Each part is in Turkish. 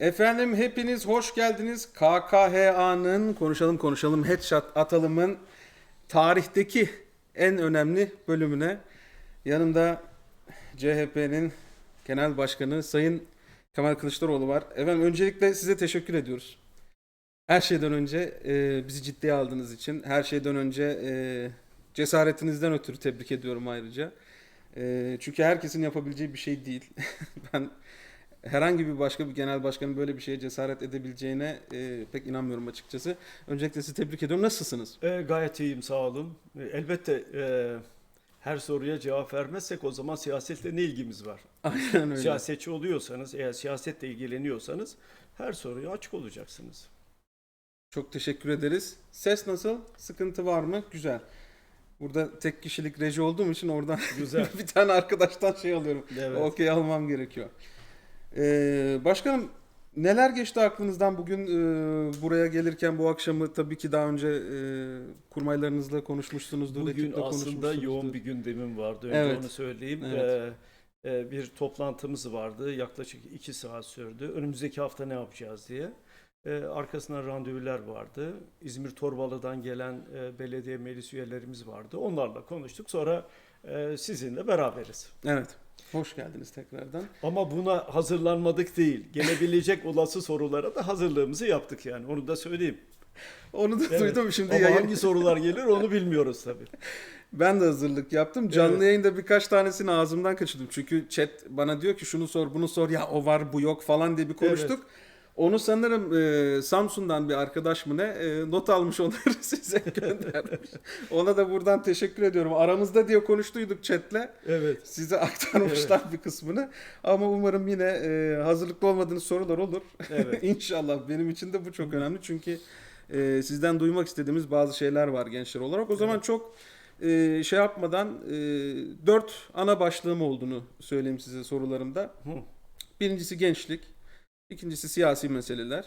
Efendim hepiniz hoş geldiniz. KKHA'nın Konuşalım Konuşalım Headshot Atalım'ın tarihteki en önemli bölümüne yanımda CHP'nin Genel Başkanı Sayın Kemal Kılıçdaroğlu var. Efendim öncelikle size teşekkür ediyoruz. Her şeyden önce e, bizi ciddiye aldığınız için, her şeyden önce e, cesaretinizden ötürü tebrik ediyorum ayrıca. E, çünkü herkesin yapabileceği bir şey değil. ben herhangi bir başka bir genel başkanın böyle bir şeye cesaret edebileceğine e, pek inanmıyorum açıkçası. Öncelikle sizi tebrik ediyorum. Nasılsınız? E, gayet iyiyim sağ olun. E, elbette e, her soruya cevap vermezsek o zaman siyasetle ne ilgimiz var? Aynen öyle. Siyasetçi oluyorsanız, eğer siyasetle ilgileniyorsanız her soruya açık olacaksınız. Çok teşekkür ederiz. Ses nasıl? Sıkıntı var mı? Güzel. Burada tek kişilik reji olduğum için oradan Güzel. bir tane arkadaştan şey alıyorum. Evet. Okey almam gerekiyor. Ee, başkanım neler geçti aklınızdan bugün e, buraya gelirken bu akşamı tabii ki daha önce e, kurmaylarınızla konuşmuşsunuzdur. Bugün aslında konuşmuşsunuzdur. yoğun bir gündemim vardı. Önce Evet. onu söyleyeyim. Evet. E, e, bir toplantımız vardı. Yaklaşık iki saat sürdü. Önümüzdeki hafta ne yapacağız diye. E, arkasından randevular vardı. İzmir Torbalı'dan gelen e, belediye meclis üyelerimiz vardı. Onlarla konuştuk. Sonra e, sizinle beraberiz. Evet. Hoş geldiniz tekrardan. Ama buna hazırlanmadık değil. Gelebilecek olası sorulara da hazırlığımızı yaptık yani. Onu da söyleyeyim. Onu da Evet. duydum şimdi Ama yayın. hangi sorular gelir onu bilmiyoruz tabii. Ben de hazırlık yaptım. Canlı Evet. yayında birkaç tanesini ağzımdan kaçırdım. Çünkü chat bana diyor ki şunu sor, bunu sor. Ya o var, bu yok falan diye bir konuştuk. Onu sanırım e, Samsun'dan bir arkadaş mı ne e, not almış onları size göndermiş. Ona da buradan teşekkür ediyorum. Aramızda diye konuştuyduk chatle. Evet. Size aktarmışlar bir kısmını. Ama umarım yine e, hazırlıklı olmadığınız sorular olur. Evet. İnşallah. Benim için de bu çok önemli. Çünkü e, sizden duymak istediğimiz bazı şeyler var gençler olarak. O zaman Evet. çok e, şey yapmadan e, dört ana başlığım olduğunu söyleyeyim size sorularımda. Hı. Birincisi gençlik. İkincisi siyasi meseleler.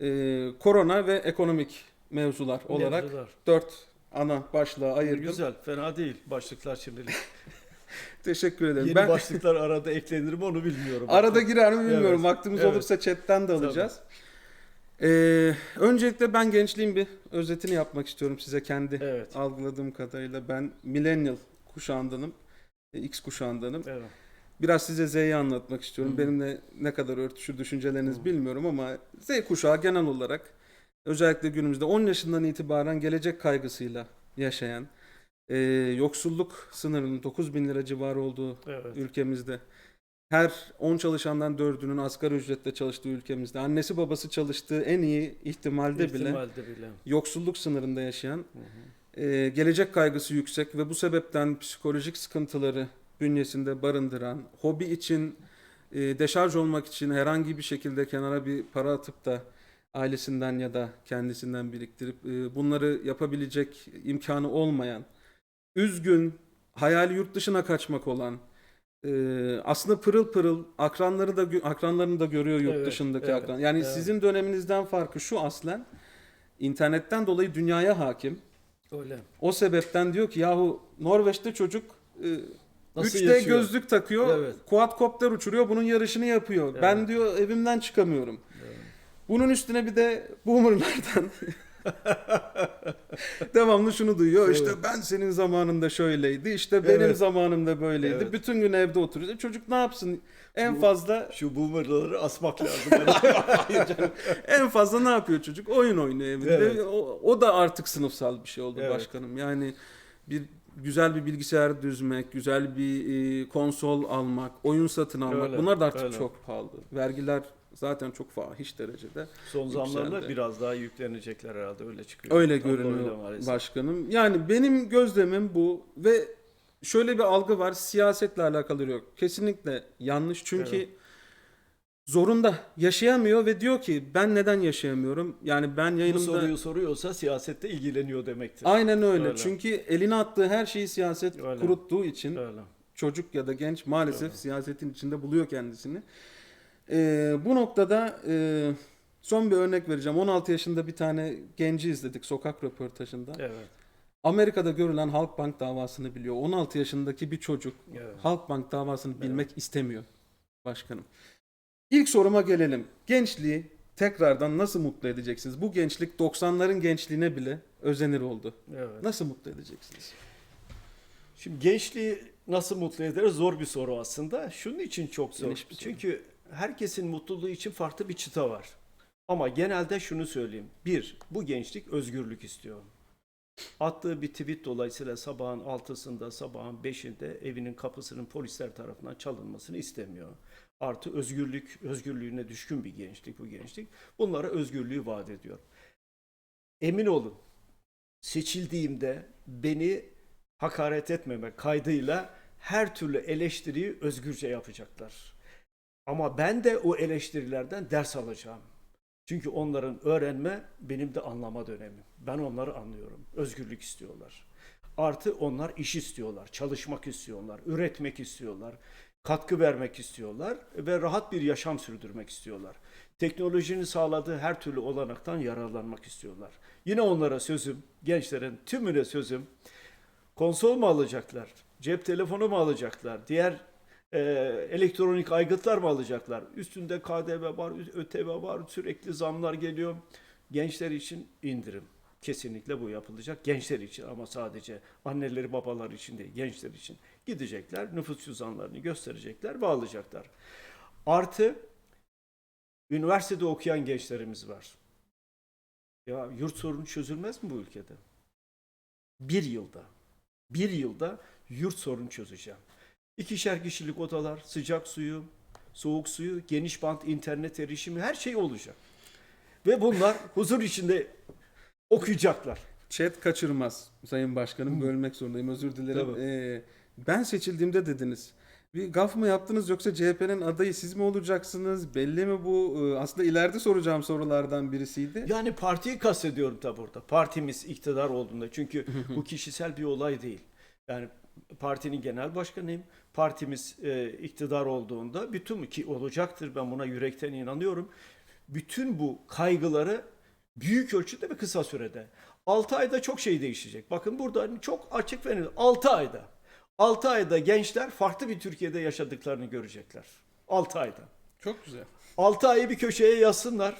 e, korona ve ekonomik mevzular olarak Mevzular. dört ana başlığa ayırdım. Güzel, fena değil başlıklar şimdilik. Teşekkür ederim. Yeni ben başlıklar arada eklenir mi onu bilmiyorum. arada girer mi bilmiyorum. Evet, Vaktimiz evet. olursa chatten de alacağız. Ee, öncelikle ben gençliğin bir özetini yapmak istiyorum size kendi Evet. algıladığım kadarıyla. Ben millennial kuşağındanım. e, X kuşağındanım. Evet. Biraz size Z'yi anlatmak istiyorum. Hı. Benimle ne kadar örtüşür düşünceleriniz Hı. bilmiyorum ama Z kuşağı genel olarak özellikle günümüzde 10 yaşından itibaren gelecek kaygısıyla yaşayan, e, yoksulluk sınırının 9 bin lira civarı olduğu Evet. ülkemizde, her 10 çalışandan 4'ünün asgari ücretle çalıştığı ülkemizde, annesi babası çalıştığı en iyi ihtimalde bile İhtimalde bile. yoksulluk sınırında yaşayan, Hı hı. e, gelecek kaygısı yüksek ve bu sebepten psikolojik sıkıntıları bünyesinde barındıran, hobi için, e, deşarj olmak için herhangi bir şekilde kenara bir para atıp da ailesinden ya da kendisinden biriktirip e, bunları yapabilecek imkanı olmayan, üzgün, hayali yurt dışına kaçmak olan, e, aslında pırıl pırıl akranları da akranlarını da görüyor yurt Evet, dışındaki evet, akran. Yani evet. sizin döneminizden farkı şu aslen internetten dolayı dünyaya hakim. Öyle. O sebepten diyor ki yahu Norveç'te çocuk e, Nasıl 3D yaşıyor? gözlük takıyor, Evet. quadcopter uçuruyor, bunun yarışını yapıyor. Evet. Ben diyor evimden çıkamıyorum. Evet. Bunun üstüne bir de boomerlardan devamlı şunu duyuyor. Evet. İşte ben senin zamanında şöyleydi, işte benim Evet. zamanımda böyleydi. Evet. Bütün gün evde oturuyor. E Çocuk ne yapsın? En Bu- fazla Şu boomerları asmak lazım. En fazla ne yapıyor çocuk? Oyun oynuyor evinde. Evet. O, o da artık sınıfsal bir şey oldu Evet. başkanım. Yani bir güzel bir bilgisayar düzmek, güzel bir e, konsol almak, oyun satın almak. Öyle, Bunlar da artık öyle. çok pahalı. Vergiler zaten çok fahiş derecede. Son zamlarla biraz daha yüklenecekler herhalde öyle çıkıyor. Öyle Tablo görünüyor öyle başkanım. Yani benim gözlemim bu ve şöyle bir algı var. Siyasetle alakalı yok. Kesinlikle yanlış. Çünkü Evet. Zorunda yaşayamıyor ve diyor ki ben neden yaşayamıyorum? Yani ben Bu yayınımda soruyu soruyorsa siyasette ilgileniyor demektir. Aynen öyle. Öyle. Çünkü eline attığı her şeyi siyaset Öyle. kuruttuğu için Öyle. çocuk ya da genç maalesef Öyle. siyasetin içinde buluyor kendisini. Ee, bu noktada e, son bir örnek vereceğim. 16 yaşında bir tane genci izledik sokak röportajında. Evet. Amerika'da görülen Halkbank davasını biliyor. 16 yaşındaki bir çocuk Evet. Halkbank davasını bilmek istemiyor başkanım. İlk soruma gelelim. Gençliği tekrardan nasıl mutlu edeceksiniz? Bu gençlik 90'ların gençliğine bile özenir oldu. Evet. Nasıl mutlu edeceksiniz? Şimdi gençliği nasıl mutlu ederiz zor bir soru aslında. Şunun için çok zor. Geniş bir soru. Çünkü herkesin mutluluğu için farklı bir çıta var. Ama genelde şunu söyleyeyim. Bir, bu gençlik özgürlük istiyor. Attığı bir tweet dolayısıyla sabahın altısında, sabahın beşinde evinin kapısının polisler tarafından çalınmasını istemiyor. Artı özgürlük, özgürlüğüne düşkün bir gençlik bu gençlik. Bunlara özgürlüğü vaat ediyor. Emin olun, seçildiğimde beni hakaret etmemek kaydıyla her türlü eleştiriyi özgürce yapacaklar. Ama ben de o eleştirilerden ders alacağım. Çünkü onların öğrenme benim de anlama dönemim. Ben onları anlıyorum. Özgürlük istiyorlar. Artı onlar iş istiyorlar, çalışmak istiyorlar, üretmek istiyorlar, katkı vermek istiyorlar ve rahat bir yaşam sürdürmek istiyorlar. Teknolojinin sağladığı her türlü olanaktan yararlanmak istiyorlar. Yine onlara sözüm, gençlerin tümüne sözüm, konsol mu alacaklar, cep telefonu mu alacaklar, diğer e, elektronik aygıtlar mı alacaklar? Üstünde KDV var, ÖTV var, sürekli zamlar geliyor. Gençler için indirim. Kesinlikle bu yapılacak. Gençler için ama sadece anneleri babaları için değil, gençler için. Gidecekler, nüfus cüzdanlarını gösterecekler ve alacaklar. Artı üniversitede okuyan gençlerimiz var. Ya yurt sorunu çözülmez mi bu ülkede? Bir yılda, bir yılda yurt sorunu çözeceğim. İkişer kişilik odalar, sıcak suyu, soğuk suyu, geniş bant internet erişimi her şey olacak. Ve bunlar huzur içinde okuyacaklar. Chat kaçırmaz Sayın Başkanım. Bölmek zorundayım. Özür dilerim. Tabii. Ee, ben seçildiğimde dediniz. Bir gaf mı yaptınız yoksa CHP'nin adayı siz mi olacaksınız? Belli mi bu? Ee, Aslında ileride soracağım sorulardan birisiydi. Yani partiyi kastediyorum tabi burada. Partimiz iktidar olduğunda. Çünkü bu kişisel bir olay değil. Yani partinin genel başkanıyım. Partimiz e, iktidar olduğunda bütün ki olacaktır ben buna yürekten inanıyorum. Bütün bu kaygıları büyük ölçüde ve kısa sürede. 6 ayda çok şey değişecek. Bakın burada hani çok açık ve net. 6 ayda. 6 ayda gençler farklı bir Türkiye'de yaşadıklarını görecekler. 6 ayda. Çok güzel. 6 ayı bir köşeye yazsınlar.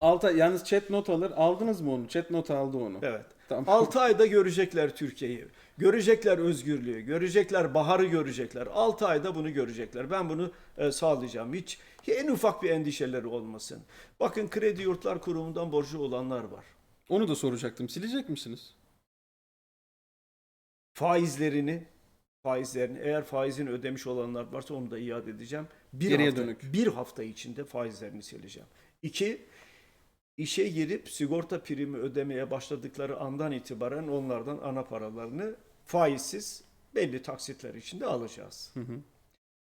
Alta yalnız chat not alır. Aldınız mı onu? Chat not aldı onu. Evet. Tamam. 6 ayda görecekler Türkiye'yi. Görecekler özgürlüğü, görecekler baharı görecekler. 6 ayda bunu görecekler. Ben bunu e, sağlayacağım. Hiç en ufak bir endişeleri olmasın. Bakın Kredi Yurtlar Kurumu'ndan borcu olanlar var. Onu da soracaktım. Silecek misiniz? Faizlerini faizlerini eğer faizini ödemiş olanlar varsa onu da iade edeceğim. Bir Geriye hafta, dönük. Bir hafta içinde faizlerini sileceğim. İki, işe girip sigorta primi ödemeye başladıkları andan itibaren onlardan ana paralarını faizsiz belli taksitler içinde alacağız.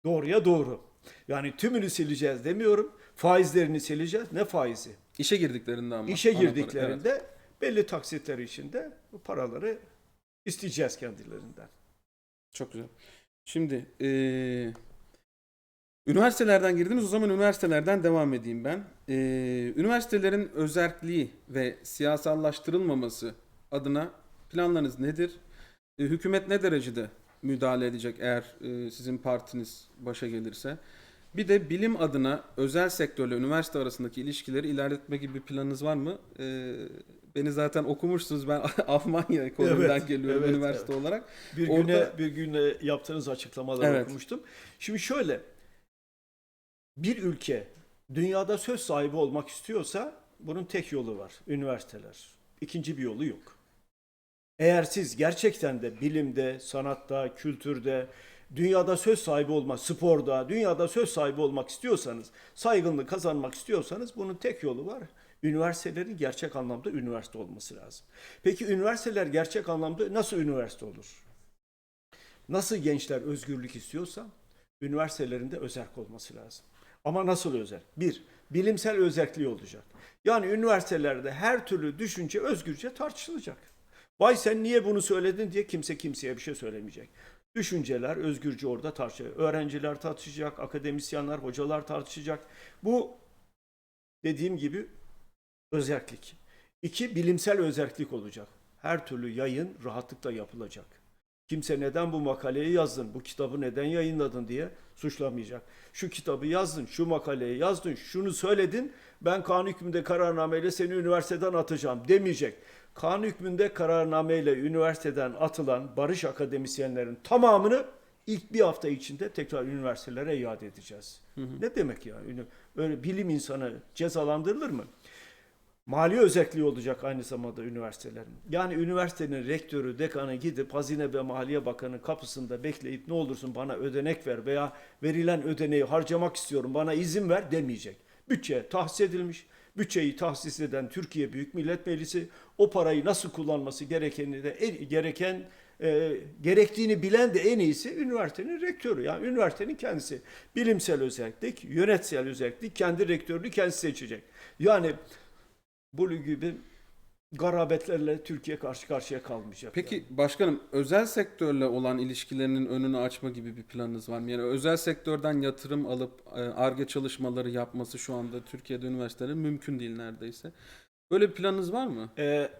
Doğruya doğru. Yani tümünü sileceğiz demiyorum. Faizlerini sileceğiz. Ne faizi? İşe girdiklerinde ama. İşe Ana para, girdiklerinde belli taksitler içinde bu paraları isteyeceğiz kendilerinden. Çok güzel. Şimdi eee, üniversitelerden girdiniz. O zaman üniversitelerden devam edeyim ben. Eee, üniversitelerin özerkliği ve siyasallaştırılmaması adına planlarınız nedir? E, hükümet ne derecede müdahale edecek eğer e, sizin partiniz başa gelirse? Bir de bilim adına özel sektörle üniversite arasındaki ilişkileri ilerletme gibi bir planınız var mı? E, beni zaten okumuşsunuz. Ben Almanya ekolünden Evet, geliyorum evet, üniversite olarak. Bir Orada- güne bir güne yaptığınız açıklamaları Evet. okumuştum. Şimdi şöyle bir ülke dünyada söz sahibi olmak istiyorsa bunun tek yolu var. Üniversiteler. İkinci bir yolu yok. Eğer siz gerçekten de bilimde, sanatta, kültürde, dünyada söz sahibi olmak, sporda, dünyada söz sahibi olmak istiyorsanız, saygınlığı kazanmak istiyorsanız bunun tek yolu var. Üniversitelerin gerçek anlamda üniversite olması lazım. Peki üniversiteler gerçek anlamda nasıl üniversite olur? Nasıl gençler özgürlük istiyorsa üniversitelerinde özerk olması lazım. Ama nasıl özel? Bir, bilimsel özerkliği olacak. Yani üniversitelerde her türlü düşünce özgürce tartışılacak. Vay sen niye bunu söyledin diye kimse kimseye bir şey söylemeyecek. Düşünceler özgürce orada tartışacak. Öğrenciler tartışacak, akademisyenler, hocalar tartışacak. Bu dediğim gibi özerklik. İki, bilimsel özerklik olacak. Her türlü yayın rahatlıkla yapılacak. Kimse neden bu makaleyi yazdın, bu kitabı neden yayınladın diye suçlamayacak. Şu kitabı yazdın, şu makaleyi yazdın, şunu söyledin, ben kanun hükmünde kararnameyle seni üniversiteden atacağım demeyecek. Kanun hükmünde kararnameyle üniversiteden atılan barış akademisyenlerin tamamını ilk bir hafta içinde tekrar üniversitelere iade edeceğiz. Ne demek ya? Öyle bilim insanı cezalandırılır mı? Mali özelliği olacak aynı zamanda üniversitelerin. Yani üniversitenin rektörü, dekanı gidip Hazine ve Maliye Bakanı kapısında bekleyip ne olursun bana ödenek ver veya verilen ödeneği harcamak istiyorum bana izin ver demeyecek. Bütçe tahsis edilmiş. Bütçeyi tahsis eden Türkiye Büyük Millet Meclisi o parayı nasıl kullanması gerekeni de en- gereken e, gerektiğini bilen de en iyisi üniversitenin rektörü. Yani üniversitenin kendisi bilimsel özellik, yönetsel özellik, kendi rektörünü kendisi seçecek. Yani bu gibi garabetlerle Türkiye karşı karşıya kalmayacak. Peki yani. başkanım özel sektörle olan ilişkilerinin önünü açma gibi bir planınız var mı? Yani özel sektörden yatırım alıp e, ARGE çalışmaları yapması şu anda Türkiye'de üniversitelerin mümkün değil neredeyse. Böyle bir planınız var mı? Ee,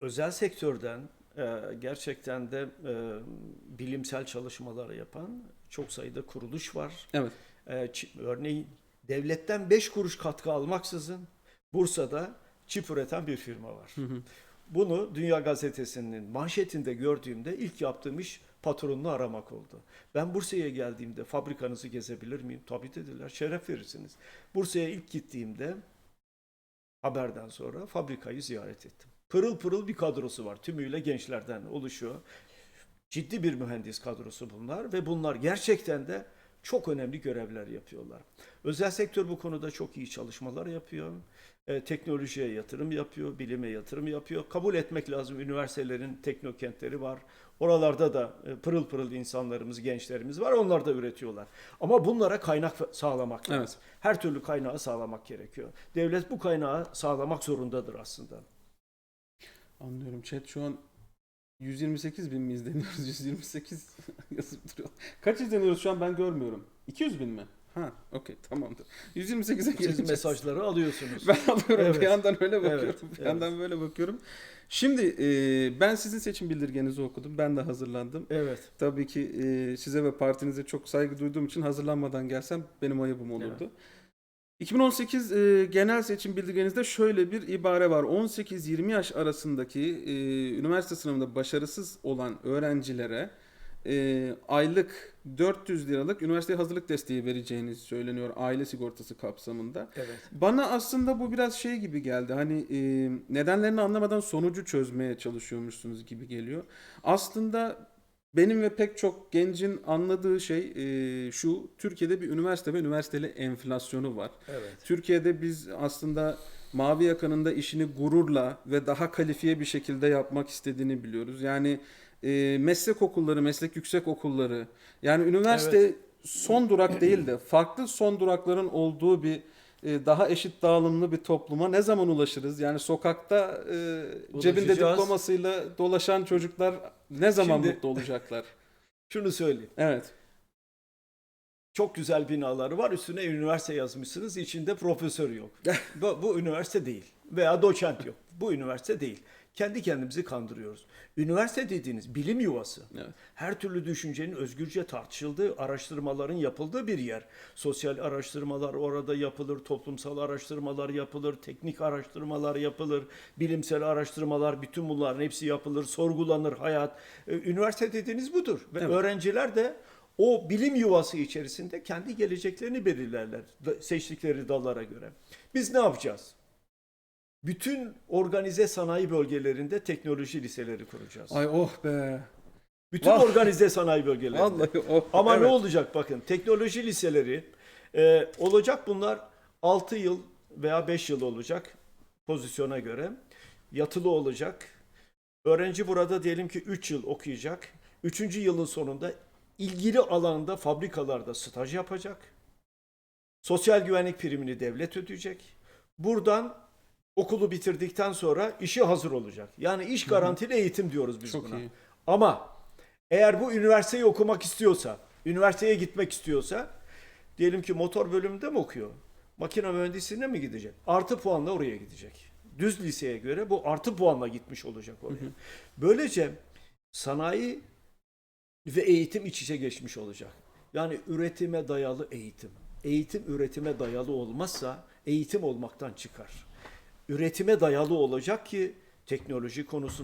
özel sektörden e, gerçekten de e, bilimsel çalışmalar yapan çok sayıda kuruluş var. Evet. E, örneğin devletten 5 kuruş katkı almaksızın Bursa'da çip üreten bir firma var. Bunu Dünya Gazetesi'nin manşetinde gördüğümde ilk yaptığım iş patronunu aramak oldu. Ben Bursa'ya geldiğimde fabrikanızı gezebilir miyim? Tabii dediler. Şeref verirsiniz. Bursa'ya ilk gittiğimde haberden sonra fabrikayı ziyaret ettim. Pırıl pırıl bir kadrosu var. Tümüyle gençlerden oluşuyor. Ciddi bir mühendis kadrosu bunlar ve bunlar gerçekten de çok önemli görevler yapıyorlar. Özel sektör bu konuda çok iyi çalışmalar yapıyor. E, teknolojiye yatırım yapıyor, bilime yatırım yapıyor. Kabul etmek lazım üniversitelerin teknokentleri var. Oralarda da e, pırıl pırıl insanlarımız, gençlerimiz var. Onlar da üretiyorlar. Ama bunlara kaynak sağlamak lazım. Evet. Her türlü kaynağı sağlamak gerekiyor. Devlet bu kaynağı sağlamak zorundadır aslında. Anlıyorum. Chat şu an 128 bin mi izleniyoruz? 128 yazıp duruyor. Kaç izleniyoruz şu an ben görmüyorum. 200 bin mi? Ha, okey tamamdır. 128'e Siz geleceğiz. mesajları alıyorsunuz. Ben alıyorum Evet. bir yandan öyle bakıyorum. Evet, bir evet. yandan böyle bakıyorum. Şimdi e, ben sizin seçim bildirgenizi okudum. Ben de hazırlandım. Evet. Tabii ki e, size ve partinize çok saygı duyduğum için hazırlanmadan gelsem benim ayıbım olurdu. 2018 e, genel seçim bildirgenizde şöyle bir ibare var. 18-20 yaş arasındaki e, üniversite sınavında başarısız olan öğrencilere e, aylık 400 liralık üniversiteye hazırlık desteği vereceğiniz söyleniyor aile sigortası kapsamında. Evet. Bana aslında bu biraz şey gibi geldi. Hani e, nedenlerini anlamadan sonucu çözmeye çalışıyormuşsunuz gibi geliyor. Aslında benim ve pek çok gencin anladığı şey e, şu. Türkiye'de bir üniversite ve üniversiteli enflasyonu var. Evet. Türkiye'de biz aslında mavi yakanın da işini gururla ve daha kalifiye bir şekilde yapmak istediğini biliyoruz. Yani e, meslek okulları, meslek yüksek okulları yani üniversite son durak değil de farklı son durakların olduğu bir e, daha eşit dağılımlı bir topluma ne zaman ulaşırız? Yani sokakta e, cebinde diplomasıyla dolaşan çocuklar ne zaman Şimdi- mutlu olacaklar? Şunu söyleyeyim. Evet. Çok güzel binaları var. Üstüne üniversite yazmışsınız. içinde profesör yok. bu, bu üniversite değil. Veya doçent yok. Bu üniversite değil. Kendi kendimizi kandırıyoruz. Üniversite dediğiniz bilim yuvası. Evet. Her türlü düşüncenin özgürce tartışıldığı, araştırmaların yapıldığı bir yer. Sosyal araştırmalar orada yapılır, toplumsal araştırmalar yapılır, teknik araştırmalar yapılır, bilimsel araştırmalar, bütün bunların hepsi yapılır, sorgulanır hayat. Ee, Üniversite dediğiniz budur. Ve Evet. öğrenciler de o bilim yuvası içerisinde kendi geleceklerini belirlerler seçtikleri dallara göre. Biz ne yapacağız? Bütün organize sanayi bölgelerinde teknoloji liseleri kuracağız. Ay oh be. Bütün Vah. organize sanayi bölgelerinde. Vallahi oh. Ama Evet. ne olacak bakın teknoloji liseleri e, olacak bunlar 6 yıl veya 5 yıl olacak pozisyona göre. Yatılı olacak. Öğrenci burada diyelim ki 3 yıl okuyacak. 3. yılın sonunda ilgili alanda fabrikalarda staj yapacak. Sosyal güvenlik primini devlet ödeyecek. Buradan okulu bitirdikten sonra işi hazır olacak. Yani iş garantili eğitim diyoruz biz Çok buna. iyi. Ama eğer bu üniversiteyi okumak istiyorsa, üniversiteye gitmek istiyorsa, diyelim ki motor bölümünde mi okuyor? Makine mühendisliğine mi gidecek? Artı puanla oraya gidecek. Düz liseye göre bu artı puanla gitmiş olacak oraya. Böylece sanayi ve eğitim iç içe geçmiş olacak. Yani üretime dayalı eğitim. Eğitim üretime dayalı olmazsa eğitim olmaktan çıkar. Üretime dayalı olacak ki teknoloji konusunda